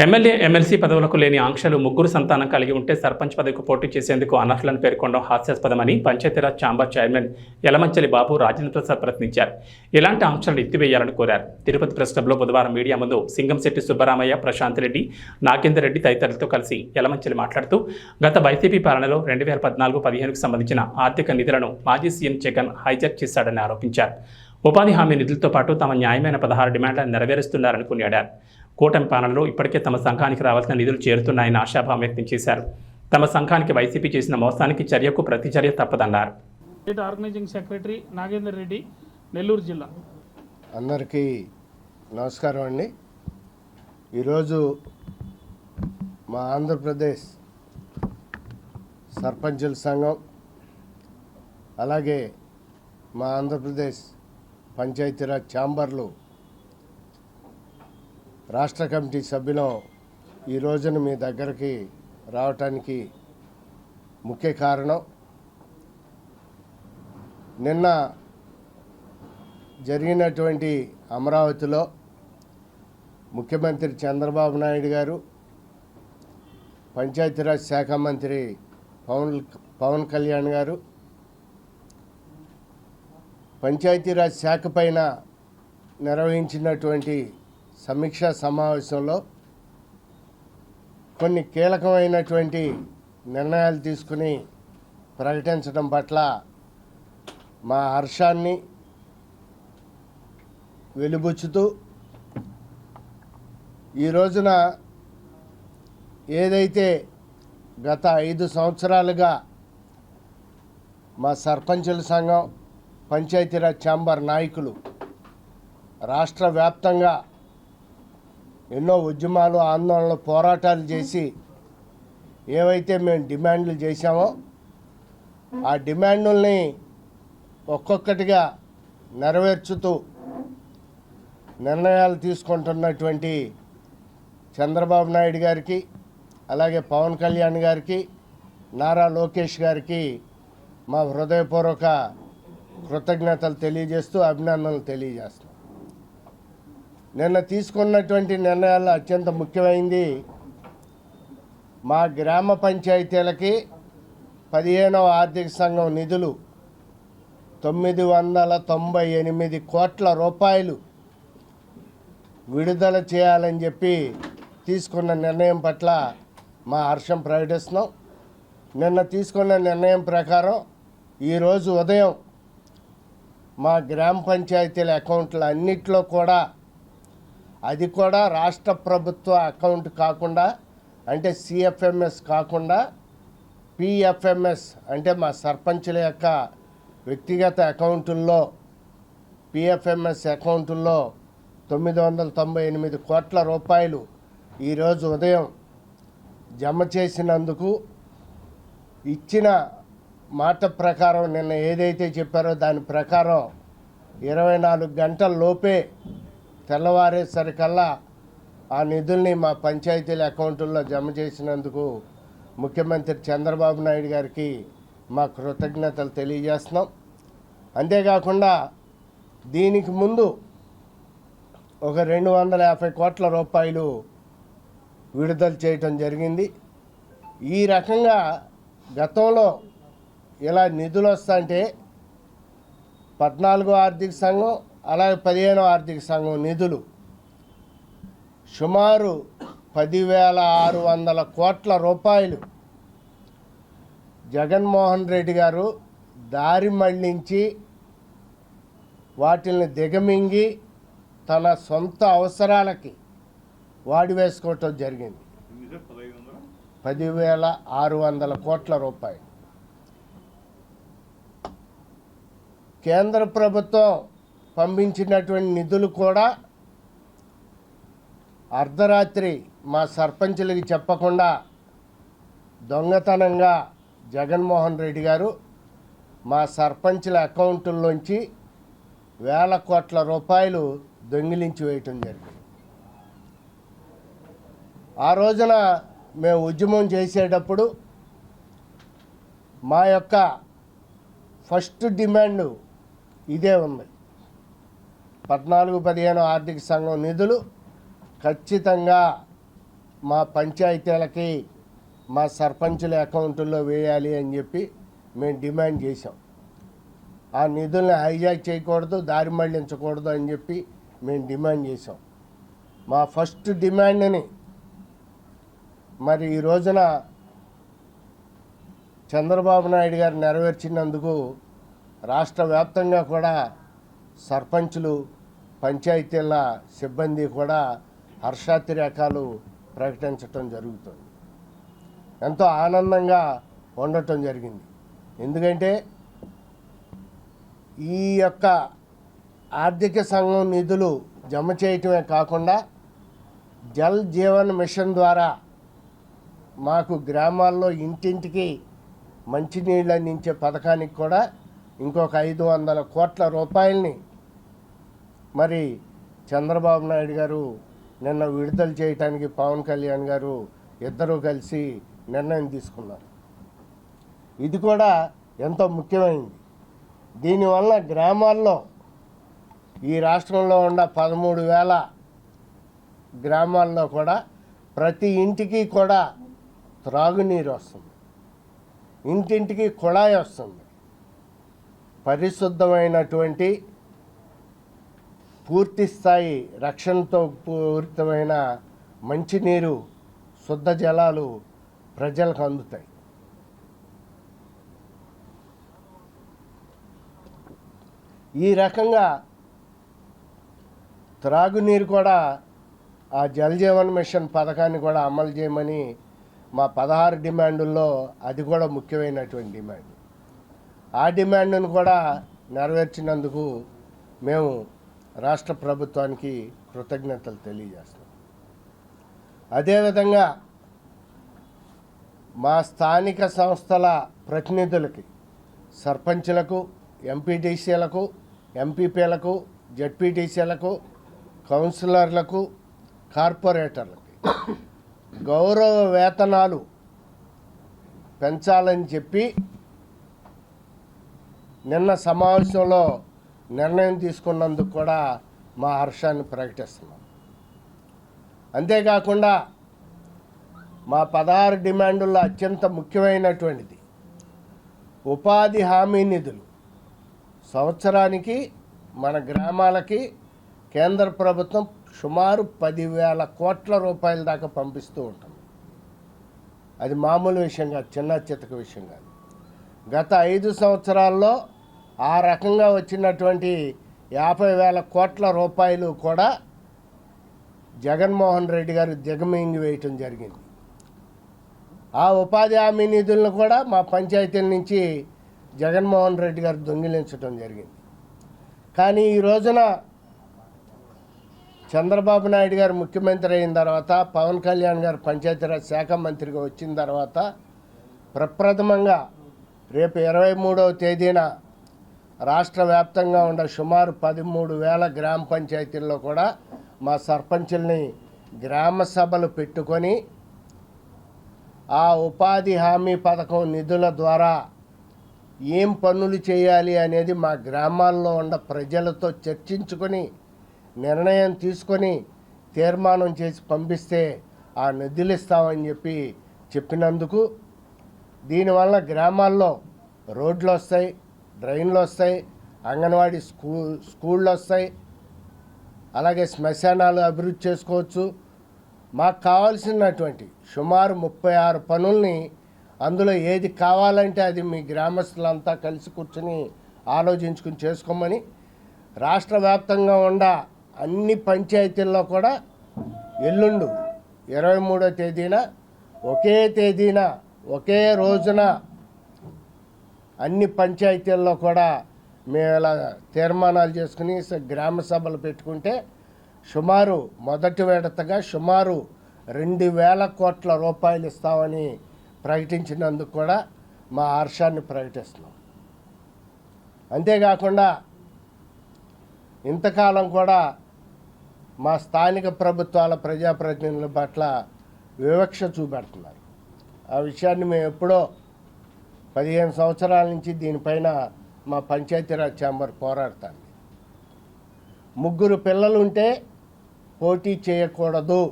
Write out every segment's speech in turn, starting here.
MLA MLC పదవులకు లేని ఆంక్షలు ముగ్గురు సంతానం కలిగి ఉంటే సర్పంచ్ పదవికి పోటీ చేసేందుకు అనర్హులను పేర్కొనడం హాస్యాస్పదమని పంచాయతీరాజ్ ఛాంబర్ చైర్మన్ యలమంచలి బాబు రాజేంద్ర ప్రసాద్ ప్రశ్నించారు. ఇలాంటి ఆంక్షలను ఎత్తివేయాలని కోరారు. తిరుపతి ప్రెస్ క్లబ్లో బుధవారం మీడియా ముందు సింగంశెట్టి సుబ్బరామయ్య ప్రశాంత్ రెడ్డి నాగేందర్ రెడ్డి తదితరులతో కలిసి యలమంచలి మాట్లాడుతూ గత వైసీపీ పాలనలో రెండు వేల పద్నాలుగు పదిహేనుకు సంబంధించిన ఆర్థిక నిధులను మాజీ సీఎం జగన్ హైజాక్ చేశాడని ఆరోపించారు. ఉపాధి హామీ నిధులతో పాటు తమ న్యాయమైన పదహారు డిమాండ్లను నెరవేరుస్తున్నారని కొనియాడారు. కూటమి పాలనలో ఇప్పటికే తమ సంఘానికి రావాల్సిన నిధులు చేరుతున్నాయని ఆశాభావం వ్యక్తం చేశారు. తమ సంఘానికి వైసీపీ చేసిన మోసానికి చర్యకు ప్రతిచర్య తప్పదన్నారు. State organising secretary Nagender Reddy Nellore జిల్లా. అందరికీ నమస్కారం అండి. ఈరోజు మా ఆంధ్రప్రదేశ్ సర్పంచుల సంఘం అలాగే మా ఆంధ్రప్రదేశ్ పంచాయతీరాజ్ ఛాంబర్లు రాష్ట్ర కమిటీ సభ్యులం ఈ రోజున మీ దగ్గరికి రావటానికి ముఖ్య కారణం. నిన్న జరిగినటువంటి అమరావతిలో ముఖ్యమంత్రి చంద్రబాబు నాయుడు గారు పంచాయతీరాజ్ శాఖ మంత్రి పవన్ పవన్ కళ్యాణ్ గారు పంచాయతీరాజ్ శాఖ పైన నిర్వహించినటువంటి సమీక్షా సమావేశంలో కొన్ని కీలకమైనటువంటి నిర్ణయాలు తీసుకుని ప్రకటించడం పట్ల మా హర్షాన్ని వెలుబుచ్చుతూ ఈ రోజున ఏదైతే గత ఐదు సంవత్సరాలుగా మా సర్పంచుల సంఘం పంచాయతీరాజ్ ఛాంబర్ నాయకులు రాష్ట్ర వ్యాప్తంగా ఎన్నో ఉద్యమాలు ఆందోళనలు పోరాటాలు చేసి ఏవైతే మేము డిమాండ్లు చేశామో ఆ డిమాండుల్ని ఒక్కొక్కటిగా నెరవేర్చుతూ నిర్ణయాలు తీసుకుంటున్నటువంటి చంద్రబాబు నాయుడు గారికి అలాగే పవన్ కళ్యాణ్ గారికి నారా లోకేష్ గారికి మా హృదయపూర్వక కృతజ్ఞతలు తెలియజేస్తూ అభినందనలు తెలియజేస్తున్నాం. నిన్న తీసుకున్నటువంటి నిర్ణయాల్లో అత్యంత ముఖ్యమైంది మా గ్రామ పంచాయతీలకి పదిహేనవ ఆర్థిక సంఘం నిధులు తొమ్మిది వందల తొంభై ఎనిమిది కోట్ల రూపాయలు విడుదల చేయాలని చెప్పి తీసుకున్న నిర్ణయం పట్ల మా హర్షం ప్రకటిస్తున్నాం. నిన్న తీసుకున్న నిర్ణయం ప్రకారం ఈరోజు ఉదయం మా గ్రామ పంచాయతీల అకౌంట్ల అన్నిట్లో కూడా అది కూడా రాష్ట్ర ప్రభుత్వ అకౌంట్ కాకుండా అంటే సిఎఫ్ఎంఎస్ కాకుండా పిఎఫ్ఎంఎస్ అంటే మా సర్పంచుల యొక్క వ్యక్తిగత అకౌంటుల్లో పిఎఫ్ఎంఎస్ అకౌంటుల్లో తొమ్మిది వందల తొంభై ఎనిమిది కోట్ల రూపాయలు ఈరోజు ఉదయం జమ చేసినందుకు ఇచ్చిన మాట ప్రకారం నిన్న ఏదైతే చెప్పారో దాని ప్రకారం ఇరవై నాలుగు గంటల లోపే తెల్లవారేసరికల్లా ఆ నిధుల్ని మా పంచాయతీల అకౌంటుల్లో జమ చేసినందుకు ముఖ్యమంత్రి చంద్రబాబు నాయుడు గారికి మా కృతజ్ఞతలు తెలియజేస్తున్నాం. అంతేకాకుండా దీనికి ముందు ఒక రెండు వందల యాభై కోట్ల రూపాయలు విడుదల చేయటం జరిగింది. ఈ రకంగా గతంలో ఇలా నిధులు వస్తుంటే పద్నాలుగో ఆర్థిక సంఘం అలాగే పదిహేనో ఆర్థిక సంఘం నిధులు. సుమారు పదివేల ఆరు వందల కోట్ల రూపాయలు. జగన్మోహన్ రెడ్డి గారు దారి మళ్ళించి వాటిని దిగమింగి తన సొంత అవసరాలకి వాడి వేసుకోవటం జరిగింది. పదివేల ఆరు వందల కోట్ల రూపాయలు. కేంద్ర ప్రభుత్వం పంపించినటువంటి నిధులు కూడా అర్ధరాత్రి మా సర్పంచులకి చెప్పకుండా దొంగతనంగా జగన్మోహన్ రెడ్డి గారు మా సర్పంచుల అకౌంట్లోంచి వేల కోట్ల రూపాయలు దొంగిలించి వేయటం జరిగింది. ఆ రోజున మేము ఉద్యమం చేసేటప్పుడు మా యొక్క ఫస్ట్ డిమాండ్ ఇదే ఉంది. పద్నాలుగు పదిహేను ఆర్థిక సంఘం నిధులు ఖచ్చితంగా మా పంచాయతీలకి మా సర్పంచుల అకౌంట్లో వేయాలి అని చెప్పి మేము డిమాండ్ చేసాం ఆ నిధుల్ని హైజాక్ చేయకూడదు దారి మళ్ళించకూడదు అని చెప్పి మేము డిమాండ్ చేసాం మా ఫస్ట్ డిమాండ్ని మరి ఈ రోజున చంద్రబాబు నాయుడు గారు నెరవేర్చినందుకు రాష్ట్ర వ్యాప్తంగా కూడా సర్పంచులు పంచాయతీల సిబ్బంది కూడా హర్షాతిరేకాలు ప్రకటించటం జరుగుతుంది. ఎంతో ఆనందంగా ఉండటం జరిగింది. ఎందుకంటే ఈ యొక్క ఆర్థిక సంఘం నిధులు జమ చేయటమే కాకుండా జల్ జీవన్ మిషన్ ద్వారా మాకు గ్రామాల్లో ఇంటింటికి మంచినీళ్ళు అందించే పథకానికి కూడా ఇంకొక ఐదు వందల కోట్ల రూపాయలని మరి చంద్రబాబు నాయుడు గారు నిన్న విడుదల చేయటానికి పవన్ కళ్యాణ్ గారు ఇద్దరూ కలిసి నిర్ణయం తీసుకున్నారు. ఇది కూడా ఎంతో ముఖ్యమైనది. దీనివల్ల గ్రామాల్లో ఈ రాష్ట్రంలో ఉన్న పదమూడు వేల గ్రామాల్లో కూడా ప్రతి ఇంటికి కూడా త్రాగునీరు వస్తుంది. ఇంటింటికి కుళాయి వస్తుంది. పరిశుద్ధమైనటువంటి పూర్తి స్థాయి రక్షణతో పూరితమైన మంచినీరు శుద్ధ జలాలు ప్రజలకు అందుతాయి. ఈ రకంగా త్రాగునీరు కూడా ఆ జలజీవన్ మిషన్ పథకాన్ని కూడా అమలు చేయమని మా పదహారు డిమాండుల్లో అది కూడా ముఖ్యమైనటువంటి డిమాండ్. ఆ డిమాండ్ను కూడా నెరవేర్చినందుకు మేము రాష్ట్ర ప్రభుత్వానికి కృతజ్ఞతలు తెలియజేస్తాం అదేవిధంగా మా స్థానిక సంస్థల ప్రతినిధులకి సర్పంచులకు ఎంపీటీసీలకు ఎంపీపీలకు జడ్పీటీసీలకు కౌన్సిలర్లకు కార్పొరేటర్లకి గౌరవ వేతనాలు పెంచాలని చెప్పి నిన్న సమావేశంలో నిర్ణయం తీసుకున్నందుకు కూడా మా హర్షాన్ని ప్రకటిస్తున్నాం. అంతేకాకుండా మా పదహారు డిమాండుల్లో అత్యంత ముఖ్యమైనటువంటిది. ఉపాధి హామీ నిధులు సంవత్సరానికి మన గ్రామాలకి కేంద్ర ప్రభుత్వం సుమారు పదివేల కోట్ల రూపాయల దాకా పంపిస్తూ ఉంటుంది. అది మామూలు విషయం కాదు చిన్న చితక విషయం కాదు. గత ఐదు సంవత్సరాల్లో ఆ రకంగా వచ్చినటువంటి యాభై వేల కోట్ల రూపాయలు కూడా జగన్మోహన్ రెడ్డి గారు దిగమింగి వేయటం జరిగింది. ఆ ఉపాధి హామీ నిధులను కూడా మా పంచాయతీల నుంచి జగన్మోహన్ రెడ్డి గారు దొంగిలించడం జరిగింది. కానీ ఈ రోజున చంద్రబాబు నాయుడు గారు ముఖ్యమంత్రి అయిన తర్వాత పవన్ కళ్యాణ్ గారు పంచాయతీరాజ్ శాఖ మంత్రిగా వచ్చిన తర్వాత ప్రప్రథమంగా రేపు ఇరవై మూడవ తేదీన రాష్ట్ర వ్యాప్తంగా ఉన్న సుమారు పదమూడు వేల గ్రామ పంచాయతీల్లో కూడా మా సర్పంచుల్ని గ్రామ సభలు పెట్టుకొని ఆ ఉపాధి హామీ పథకం నిధుల ద్వారా ఏం పనులు చేయాలి అనేది మా గ్రామాల్లో ఉన్న ప్రజలతో చర్చించుకొని నిర్ణయం తీసుకొని తీర్మానం చేసి పంపిస్తే ఆ నిధులు ఇస్తామని చెప్పి చెప్పినందుకు దీనివల్ల గ్రామాల్లో రోడ్లు వస్తాయి డ్రైన్లు వస్తాయి అంగన్వాడీ స్కూ స్కూళ్ళు వస్తాయి అలాగే శ్మశానాలు అభివృద్ధి చేసుకోవచ్చు. మాకు కావాల్సినటువంటి సుమారు ముప్పై ఆరు పనుల్ని అందులో ఏది కావాలంటే అది మీ గ్రామస్తులంతా కలిసి కూర్చొని ఆలోచించుకుని చేసుకోమని రాష్ట్ర వ్యాప్తంగా ఉన్న అన్ని పంచాయతీల్లో కూడా ఎల్లుండు ఇరవై మూడో తేదీన ఒకే తేదీన ఒకే రోజున అన్ని పంచాయతీల్లో కూడా మేము ఇలా తీర్మానాలు చేసుకుని గ్రామ సభలు పెట్టుకుంటే సుమారు మొదటి విడతగా సుమారు రెండు వేల కోట్ల రూపాయలు ఇస్తామని ప్రకటించినందుకు కూడా మా హర్షాన్ని ప్రకటిస్తున్నాం. అంతేకాకుండా ఇంతకాలం కూడా మా స్థానిక ప్రభుత్వాల ప్రజాప్రతినిధుల పట్ల వివక్ష చూపెడుతున్నారు. ఆ విషయాన్ని మేము ఎప్పుడో పదిహేను సంవత్సరాల నుంచి దీనిపైన మా పంచాయతీరాజ్ ఛాంబర్ పోరాడుతుంది. ముగ్గురు పిల్లలు ఉంటే పోటీ చేయకూడదు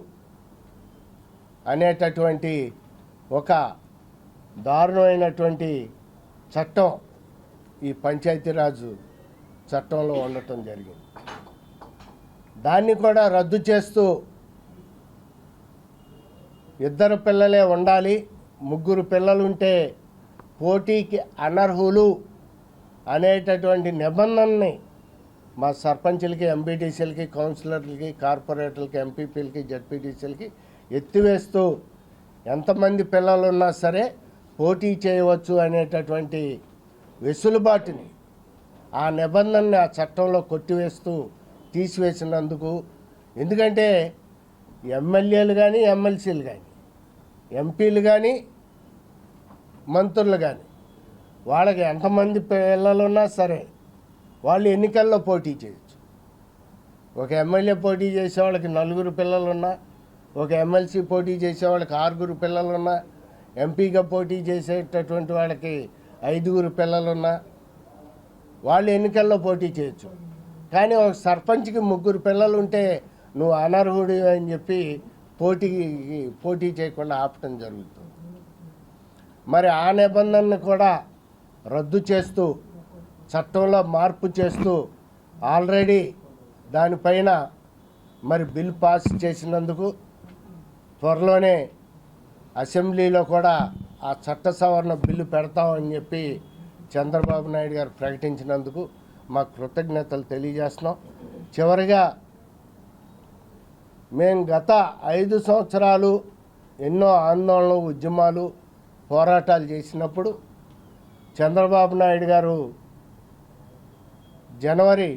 అనేటటువంటి ఒక దారుణమైనటువంటి చట్టం ఈ పంచాయతీరాజు చట్టంలో ఉండటం జరిగింది. దాన్ని కూడా రద్దు చేస్తూ ఇద్దరు పిల్లలే ఉండాలి ముగ్గురు పిల్లలుంటే పోటీకి అనర్హులు అనేటటువంటి నిబంధనని మా సర్పంచ్లకి ఎంపీటీసీలకి కౌన్సిలర్లకి కార్పొరేటర్లకి ఎంపీపీలకి జడ్పీటీసీలకి ఎత్తివేస్తూ ఎంతమంది పిల్లలు ఉన్నా సరే పోటీ చేయవచ్చు అనేటటువంటి వెసులుబాటుని ఆ నిబంధనని ఆ చట్టంలో కొట్టివేస్తూ తీసివేసినందుకు ఎందుకంటే ఎమ్మెల్యేలు కానీ ఎమ్మెల్సీలు కానీ ఎంపీలు కానీ మంత్రులు కానీ వాళ్ళకి ఎంతమంది పిల్లలు ఉన్నా సరే వాళ్ళు ఎన్నికల్లో పోటీ చేయొచ్చు. ఒక ఎమ్మెల్యే పోటీ చేసే వాళ్ళకి నలుగురు పిల్లలున్నా ఒక ఎమ్మెల్సీ పోటీ చేసే వాళ్ళకి ఆరుగురు పిల్లలున్నా ఎంపీగా పోటీ చేసేటటువంటి వాళ్ళకి ఐదుగురు పిల్లలున్నా వాళ్ళు ఎన్నికల్లో పోటీ చేయొచ్చు. కానీ ఒక సర్పంచ్కి ముగ్గురు పిల్లలు ఉంటే నువ్వు అనర్హుడి అని చెప్పి పోటీకి పోటీ చేయకుండా ఆపటం జరుగుతుంది. మరి ఆ నిబంధనను కూడా రద్దు చేస్తూ చట్టంలో మార్పు చేస్తూ ఆల్రెడీ దానిపైన మరి బిల్ పాస్ చేసినందుకు త్వరలోనే అసెంబ్లీలో కూడా ఆ చట్ట సవరణ బిల్లు పెడతామని చెప్పి చంద్రబాబు నాయుడు గారు ప్రకటించినందుకు మా కృతజ్ఞతలు తెలియజేస్తున్నాం. చివరిగా మేము గత ఐదు సంవత్సరాలు ఎన్నో ఆందోళనలు ఉద్యమాలు పోరాటాలు చేసినప్పుడు చంద్రబాబు నాయుడు గారు జనవరి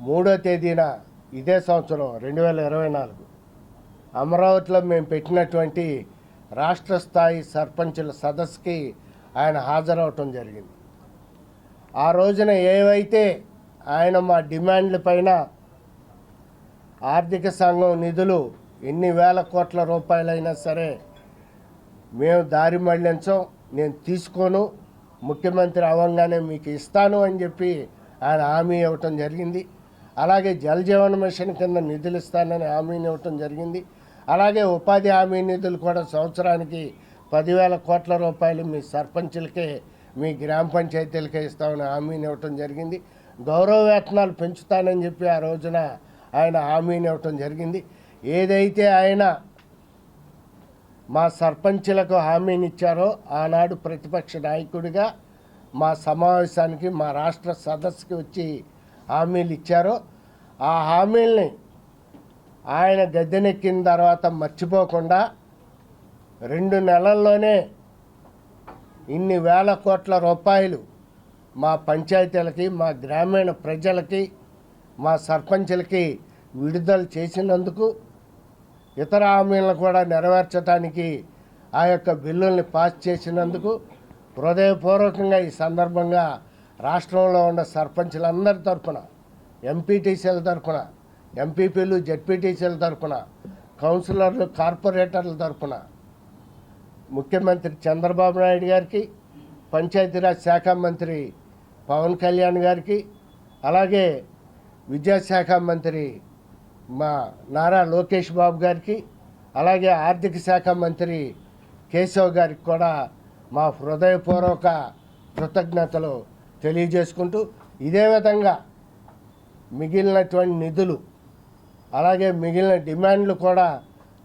మూడో తేదీన ఇదే సంవత్సరం రెండు వేల ఇరవై నాలుగు అమరావతిలో మేము పెట్టినటువంటి రాష్ట్ర స్థాయి సర్పంచుల సదస్సుకి ఆయన హాజరవటం జరిగింది. ఆ రోజున ఏవైతే ఆయన మా డిమాండ్ల పైన ఆర్థిక సంఘం నిధులు ఎన్ని వేల కోట్ల రూపాయలైనా సరే మేము దారి మళ్ళించం నేను తీసుకోను ముఖ్యమంత్రి అవ్వంగానే మీకు ఇస్తాను అని చెప్పి ఆయన హామీ ఇవ్వటం జరిగింది. అలాగే జల్ జీవన్ మిషన్ కింద నిధులు ఇస్తానని హామీని ఇవ్వటం జరిగింది. అలాగే ఉపాధి హామీ నిధులు కూడా సంవత్సరానికి పదివేల కోట్ల రూపాయలు మీ సర్పంచులకే మీ గ్రామ పంచాయతీలకే ఇస్తామని హామీని ఇవ్వటం జరిగింది. గౌరవ వేతనాలు పెంచుతానని చెప్పి ఆ రోజున ఆయన హామీని ఇవ్వటం జరిగింది. ఏదైతే ఆయన మా సర్పంచులకు హామీనిచ్చారో ఆనాడు ప్రతిపక్ష నాయకుడిగా మా సమావేశానికి మా రాష్ట్ర సదస్సుకి వచ్చి హామీలు ఇచ్చారో ఆ హామీల్ని ఆయన గద్దెనెక్కిన తర్వాత మర్చిపోకుండా రెండు నెలల్లోనే ఇన్ని వేల కోట్ల రూపాయలు మా పంచాయతీలకి మా గ్రామీణ ప్రజలకి మా సర్పంచులకి విడుదల చేసినందుకు ఇతర హామీలను కూడా నెరవేర్చడానికి ఆ యొక్క బిల్లుల్ని పాస్ చేసినందుకు హృదయపూర్వకంగా ఈ సందర్భంగా రాష్ట్రంలో ఉన్న సర్పంచులందరి తరఫున ఎంపీటీసీల తరఫున ఎంపీపీలు జడ్పీటీసీల తరఫున కౌన్సిలర్లు కార్పొరేటర్ల తరఫున ముఖ్యమంత్రి చంద్రబాబు నాయుడు గారికి పంచాయతీరాజ్ శాఖ మంత్రి పవన్ కళ్యాణ్ గారికి అలాగే విద్యాశాఖ మంత్రి మా నారా లోకేష్ బాబు గారికి అలాగే ఆర్థిక శాఖ మంత్రి కేశవ్ గారికి కూడా మా హృదయపూర్వక కృతజ్ఞతలు తెలియజేసుకుంటూ ఇదే విధంగా మిగిలినటువంటి నిధులు అలాగే మిగిలిన డిమాండ్లు కూడా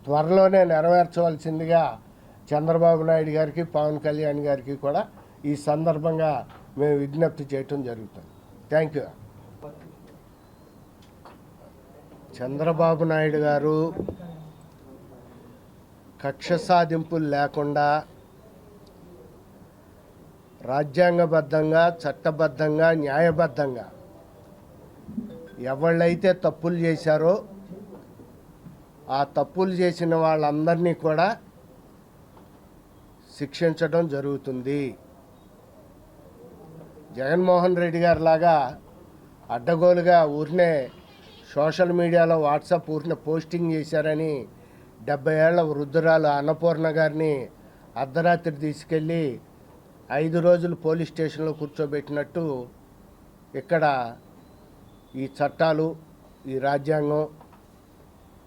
త్వరలోనే నెరవేర్చవలసిందిగా చంద్రబాబు నాయుడు గారికి పవన్ కళ్యాణ్ గారికి కూడా ఈ సందర్భంగా మేము విజ్ఞప్తి చేయటం జరుగుతుంది. Thank you. చంద్రబాబు నాయుడు గారు కక్ష సాధింపులు లేకుండా రాజ్యాంగబద్ధంగా చట్టబద్ధంగా న్యాయబద్ధంగా ఎవళ్ళైతే తప్పులు చేశారో ఆ తప్పులు చేసిన వాళ్ళందరినీ కూడా శిక్షించడం జరుగుతుంది. జగన్మోహన్ రెడ్డి గారి లాగా అడ్డగోలుగా ఊరినే సోషల్ మీడియాలో వాట్సాప్ ఊరినే పోస్టింగ్ చేశారని డెబ్బై ఏళ్ళ వృద్ధురాలు అన్నపూర్ణ గారిని అర్ధరాత్రి తీసుకెళ్ళి ఐదు రోజులు పోలీస్ స్టేషన్లో కూర్చోబెట్టినట్టు ఇక్కడ ఈ చట్టాలు ఈ రాజ్యాంగం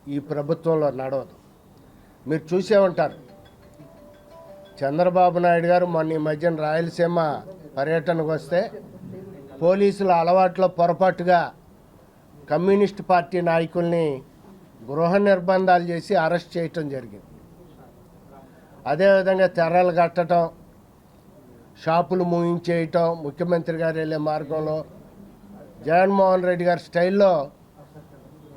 ఈ ప్రభుత్వంలో నడవదు. మీరు చూసే ఉంటారు. చంద్రబాబు నాయుడు గారు మొన్న ఈ మధ్యన రాయలసీమ పర్యటనకు వస్తే పోలీసుల అలవాట్లో పొరపాటుగా కమ్యూనిస్ట్ పార్టీ నాయకుల్ని గృహ నిర్బంధాలు చేసి అరెస్ట్ చేయటం జరిగింది. అదేవిధంగా తెర్రలు కట్టడం షాపులు మూయించేయటం ముఖ్యమంత్రి గారు వెళ్ళే మార్గంలో జగన్మోహన్ రెడ్డి గారి స్టైల్లో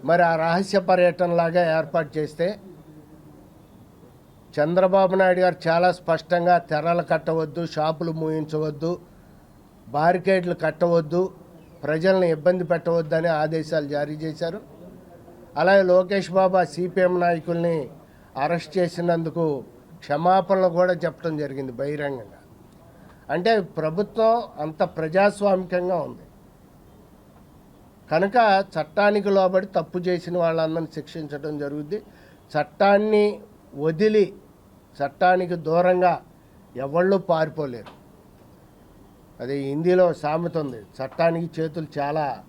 మరి ఆ రహస్య పర్యటనలాగా ఏర్పాటు చేస్తే చంద్రబాబు నాయుడు గారు చాలా స్పష్టంగా తెరలు కట్టవద్దు షాపులు మూయించవద్దు బారికేడ్లు కట్టవద్దు ప్రజల్ని ఇబ్బంది పెట్టవద్దని ఆదేశాలు జారీ చేశారు. అలాగే లోకేష్ బాబా సిపిఎం నాయకుల్ని అరెస్ట్ చేసినందుకు క్షమాపణలు కూడా చెప్పడం జరిగింది బహిరంగంగా. అంటే ప్రభుత్వం అంత ప్రజాస్వామికంగా ఉంది. కనుక చట్టానికి లోబడి తప్పు చేసిన వాళ్ళందరిని శిక్షించడం జరుగుద్ది. చట్టాన్ని వదిలి చట్టానికి దూరంగా ఎవళ్ళు పారిపోలేరు. అది హిందీలో సామెత ఉంది. చట్టానికి చేతులు చాలా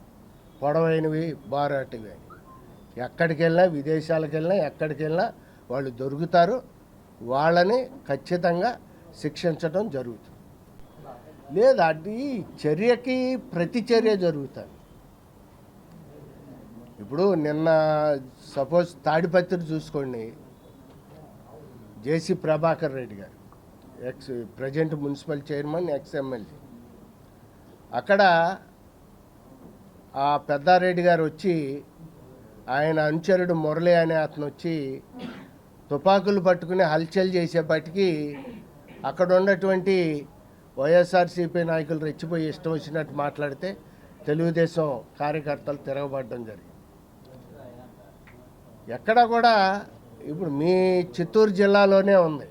పొడవైనవి బారాటివి. అని ఎక్కడికి వెళ్ళినా విదేశాలకు వెళ్ళినా ఎక్కడికి వెళ్ళినా వాళ్ళు దొరుకుతారు. వాళ్ళని ఖచ్చితంగా శిక్షించడం జరుగుతుంది. లేదు అది చర్యకి ప్రతి చర్య జరుగుతుంది. ఇప్పుడు నిన్న సపోజ్ తాడిపత్రి చూసుకోండి. JC Prabhakar Reddy garu ex present municipal chairman ex MLA. అక్కడ ఆ పెద్దారెడ్డి గారు వచ్చి ఆయన అనుచరుడు మురళి అనే అతను వచ్చి తుపాకులు పట్టుకుని హల్చల్ చేసేపటికి అక్కడ ఉన్నటువంటి వైఎస్ఆర్సీపీ నాయకులు రెచ్చిపోయి ఇష్టం వచ్చినట్టు మాట్లాడితే తెలుగుదేశం కార్యకర్తలు తిరగబడడం జరిగింది. ఎక్కడ కూడా ఇప్పుడు మీ చిత్తూరు జిల్లాలోనే ఉంది.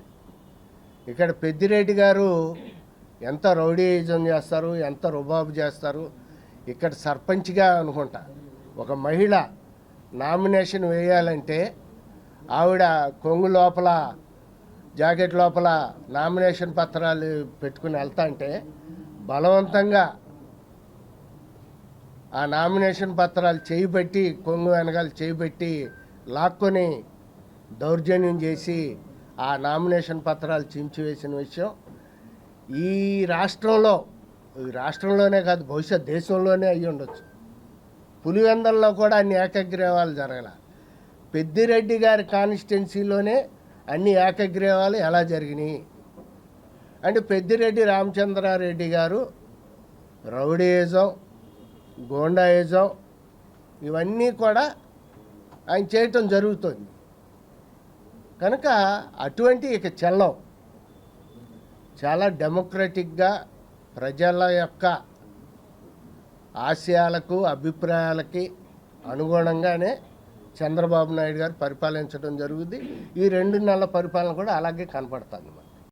ఇక్కడ పెద్దిరెడ్డి గారు ఎంత రౌడీయిజం చేస్తారు ఎంత రుబాబు చేస్తారు ఇక్కడ సర్పంచ్గా అనుకుంటా. ఒక మహిళ నామినేషన్ వేయాలంటే ఆవిడ కొంగు లోపల జాకెట్ లోపల నామినేషన్ పత్రాలు పెట్టుకుని వెళ్తా అంటే బలవంతంగా ఆ నామినేషన్ పత్రాలు చేయిబెట్టి కొంగు వెనకాల చేయిబెట్టి లాక్కొని దౌర్జన్యం చేసి ఆ నామినేషన్ పత్రాలు చించివేసిన విషయం ఈ రాష్ట్రంలో ఈ రాష్ట్రంలోనే కాదు బహుశా దేశంలోనే అయ్యి ఉండొచ్చు. పులివెందల్లో కూడా అన్ని ఏకగ్రీవాలు జరగల. పెద్దిరెడ్డి గారి కాన్స్టిట్యున్సీలోనే అన్ని ఏకగ్రీవాలు ఎలా జరిగినాయి? అంటే పెద్దిరెడ్డి రామచంద్రారెడ్డి గారు రౌడీయిజం గోండాయిజం ఇవన్నీ కూడా ఆయన చేయటం జరుగుతుంది. కనుక అటువంటి ఇక చెల్లం. చాలా డెమోక్రటిక్గా ప్రజల యొక్క ఆశయాలకు అభిప్రాయాలకి అనుగుణంగానే చంద్రబాబు నాయుడు గారు పరిపాలించడం జరుగుద్ది. ఈ రెండు నెలల పరిపాలన కూడా అలాగే కనపడుతుంది.